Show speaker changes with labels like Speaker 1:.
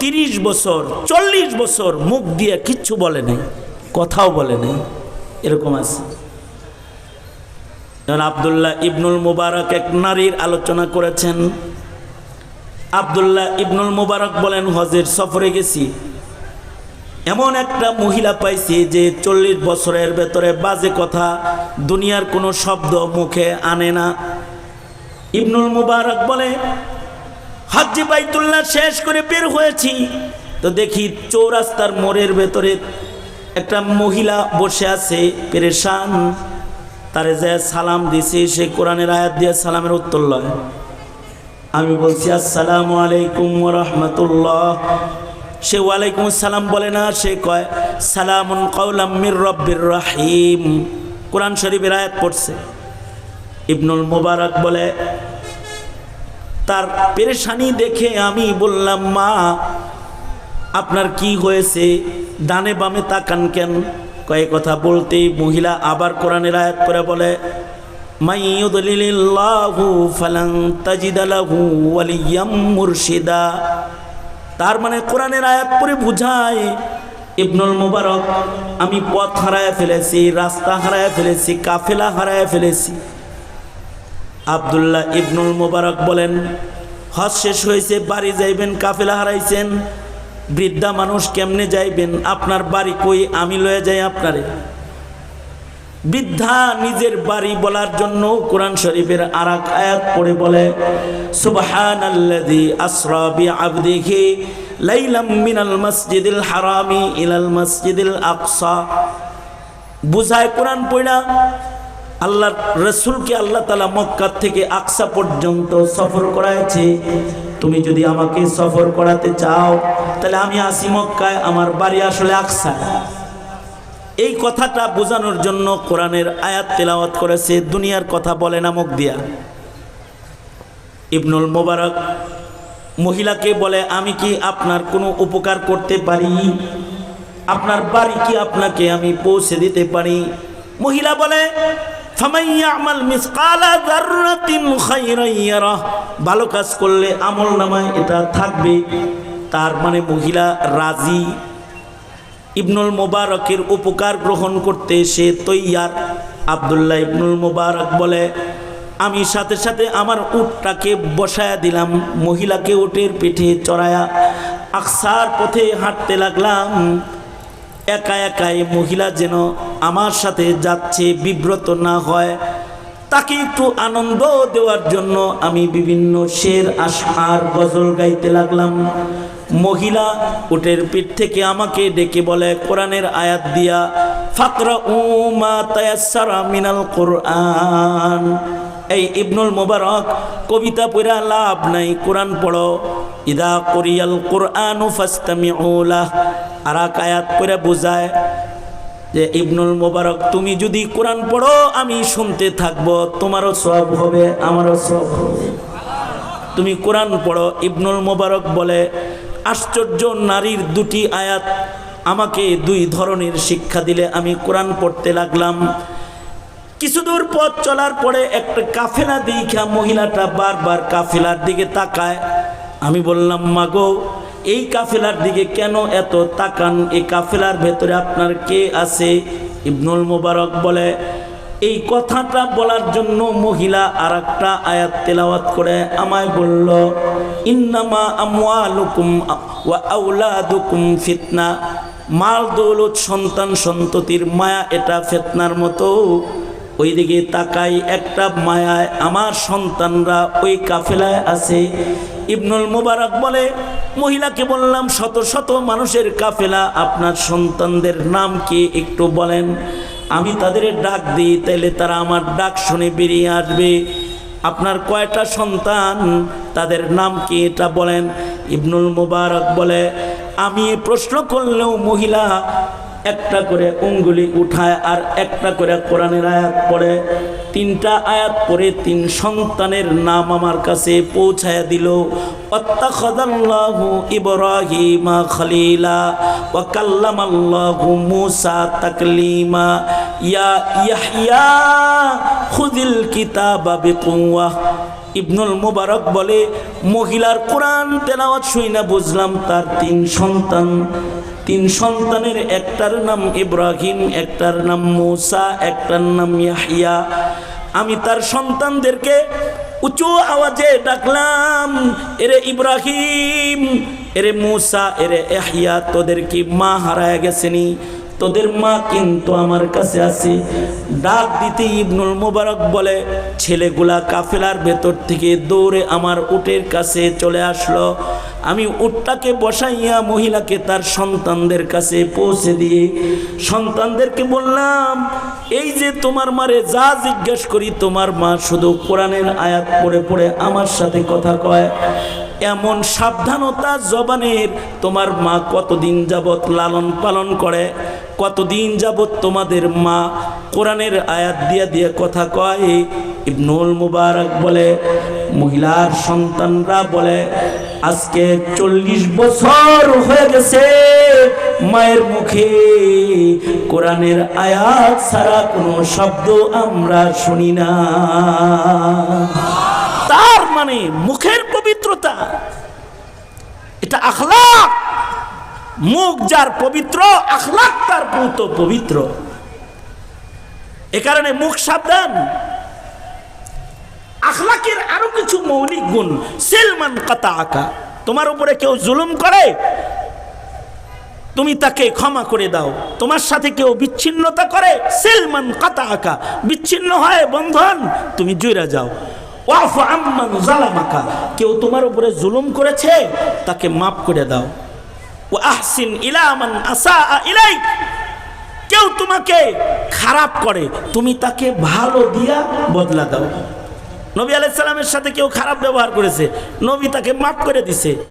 Speaker 1: তিরিশ বছর, চল্লিশ বছর মুখ দিয়ে কিচ্ছু বলে নেই, কথাও বলে নেই, এরকম আছে। যেমন আবদুল্লাহ ইবনুল মুবারক এক নারীর আলোচনা করেছেন। আবদুল্লাহ ইবনুল মুবারক বলেন, হজের সফরে গেছি। এমন একটা মহিলা পাইছি যে চল্লিশ বছরের ভেতরে বাজে কথা, দুনিয়ার কোনো শব্দ মুখে আনে না। ইবনুল মুবারক বলে হজ্জে বাইতুল্লাহ শেষ করে বের হয়েছি। তো দেখি চৌরাস্তার মোড়ের ভেতরে একটা মহিলা বসে আছে, পেরেশান। তারে যে সালাম দিছি, সে কোরআনের আয়াত দিয়ে সালামের উত্তর লয়। আমি বলছি, আসসালামু আলাইকুম রহমতুল্লাহ। সে ওয়ালাইকুম আসসালাম বলে না, সে কয়, সালামুন কৌলাম মির রব্বির রাহিম। কোরআন শরীফের আয়াত পড়ছে। ইবনুল মুবারক বলে তার পেরেশানি দেখে আমি বললাম, মা, আপনার কি হয়েছে? ডানে বামে তাকান কেন? কয়েক কথা বলতেই মহিলা আবার কোরআনের আয়াত করে বলে মুরশিদা। তার মানে কোরআনের আয়াত পড়ে বুঝায়, ইবনুল মুবারক, আমি পথ হারায় ফেলেছি, রাস্তা হারায় ফেলেছি, কাফেলা হারায় ফেলেছি আবদুল্লাহ ইবনুল মুবারক বলেন, হজ শেষ হয়েছে, বাড়ি যাইবেন, কাফেলা হারাইছেন। বৃদ্ধা মানুষ কেমনে যাইবেন? আপনার বাড়ি কই? আমি লয়ে যাই আপনারে। বৃদ্ধা নিজের বাড়ি বলার জন্য কোরআন শরীফের আর এক আয়াত পড়ে বলে সুবহান আল্লাযী আসরা বিআবদিহি লাইলাম মিনাল মসজিদিল হারামি ইলাল মসজিদিল আকসা। বুঝায় কোরআন পড়া আল্লাহ রসুলকে আল্লাহ তালা মক্কা থেকে আকসা পর্যন্ত সফর করাইছে। তুমি যদি আমাকে সফর করাতে চাও, তাহলে আমি আসি মক্কায়, আমার বাড়ি আসলে আকসা। এই কথাটা বোঝানোর জন্য কোরআনের আয়াত তেলাওয়াত করেছে, দুনিয়ার কথা বলে না মুখ দিয়া। ইবনুল মোবারক মহিলাকে বলে, আমি কি আপনার কোনো উপকার করতে পারি? আপনার বাড়ি কি আপনাকে আমি পৌঁছে দিতে পারি? মহিলা বলে ভালো কাজ করলে আমল নামায় এটা থাকবে। তার মানে মহিলা রাজি। ইবনুল মোবারকের উপকার গ্রহণ করতে সে তৈয়ার। আবদুল্লাহ ইবনুল মোবারক বলে, আমি সাথে সাথে আমার উটটাকে বসায়া দিলাম। মহিলাকে উটের পিঠে চড়ায়া আকসার পথে হাঁটতে লাগলাম। একা একাই মহিলা যেন আমার সাথে যাচ্ছে, বিব্রত না হয়, তাকে একটু আনন্দ দেওয়ার জন্য আমি বিভিন্ন শের, আশার, গজল গাইতে লাগলাম। মহিলা উটের পিঠ থেকে আমাকে ডেকে বলে, কোরআনের আয়াত দিয়া ফাকরা উমা তায়াসারা মিনাল কোরআন। এই ইবনুল মোবারক, কবিতা পড়া লাভ নাই, কোরআন পড়ো। ইদা করিয়াল কোরআন ফাস্তামিউলাহ আর এক আয়াত করে বোঝায় যে ইবনুল মোবারক, তুমি যদি কোরআন পড়ো, আমি শুনতে থাকব, তোমারও সব হবে, আমারও সব হবে। তুমি কোরআন পড়ো, ইবনুল মোবারক বলে, আশ্চর্য নারীর দুটি আয়াত আমাকে দুই ধরনের শিক্ষা দিলে, আমি কোরআন পড়তে লাগলাম। কিছু দূর পথ চলার পরে একটা কাফেলা দেখা মহিলাটা বারবার কাফেলার দিকে তাকায়। আমি বললাম, মাগো এই কাফেলার দিকে কেন এত তাকান? এই কাফেলার ভেতরে আপনার কে আছে? ইবনুল মুবারক বলে, এই কথাটা বলার জন্য মহিলা আর একটা আয়াত তেলাওয়াত করে আমায় বলল, ইন্নামা আমওয়ালুকুম ওয়া আউলাদুকুম ফিতনা। মাল, দৌলত, সন্তান, সন্ততির মায়া এটা ফেতনার মতো। ওইদিকে তাকাই একটা মায়ায় আমার সন্তানরা ওই কাফেলায় আছে। ইবনুল মুবারক বলে, মহিলাকে বললাম, শত শত মানুষের কাফেলা, আপনার সন্তানদের নাম কি একটু বলেন? আমি তাদের ডাক দিই, তাইলে তারা আমার ডাক শুনে বেরিয়ে আসবে। আপনার কয়টা সন্তান? তাদের নাম কি এটা বলেন? ইবনুল মুবারক বলে, আমি প্রশ্ন করলেও মহিলা একটা করে উঙ্গুলি উঠায় আর একটা করে কোরআনের আয়াত পড়ে। তিনটা আয়াত পড়ে তিন সন্তানের নাম আমার কাছে পৌঁছায় দিল। তাকলিমা। ইয়া ইবনুল মুবারক বলে, মহিলার কোরআন তেলাওয়াত শুই না বুঝলাম তার তিন সন্তান। তিন সন্তানের, একটার নাম ইব্রাহিম, একটার নাম মূসা, একটার নাম ইয়াহিয়া আমি তার সন্তানদেরকে উঁচু আওয়াজে ডাকলাম, এরে ইব্রাহিম, এরে মূসা, এরে ইয়াহিয়া তোদের কি মা হারায় গেছেনি? তোদের মা কিন্তু আমার কাছে আছে। ডাক দিতে ইবনুল মুবারক বলে, ছেলেগুলা কাফেলার ভেতর থেকে দৌড়ে আমার উটের কাছে চলে আসলো। আমি উটটাকে বসাইয়া মহিলাকে তার সন্তানদের কাছে পৌঁছে দিয়ে সন্তানদেরকে বললাম, এই যে তোমার মারে যা জিজ্ঞেস করি, তোমার মা শুধু কোরআনের আয়াত পড়ে পড়ে আমার সাথে কথা কয়। এমন সাবধানতা জবানের তোমার মা কতদিন যাবৎ লালন পালন করে, কতদিন যাবৎ তোমাদের মা কোরআনের আয়াত দিয়া দিয়ে কথা কয়? ইবনুল মুবারক বলে, মহিলার সন্তানরা বলে আজকে চল্লিশ বছর হয়ে গেছে মায়ের মুখে। কোরআনের আয়াত ছাড়া কোনো শব্দ আমরা শুনি না। তার মানে মুখের পবিত্রতা, এটা আখলাক। মুখ যার পবিত্র, আখলাক তার পুত পবিত্র। এ কারণে মুখ সাবধান। আখলাকের আরও কিছু মৌলিক গুণ। সেলমান কাতা আঁকা তোমার উপরে কেউ জুলুম করে, তুমি তাকে ক্ষমা করে দাও। তোমার সাথে কেউ বিচ্ছিন্নতা করে, সেলমান কাতা আঁকা বিচ্ছিন্ন হয়, বন্ধন, তুমি জুইরা যাও। কেউ তোমার উপরে জুলুম করেছে, তাকে মাফ করে দাও। ও আহসিন ইলামান আসা ইলাই কেউ তোমাকে খারাপ করে, তুমি তাকে ভালো দিয়া বদলা দাও। নবী আলাইসালামের সাথে কেউ খারাপ ব্যবহার করেছে নবী তাকে মাফ করে দিছে।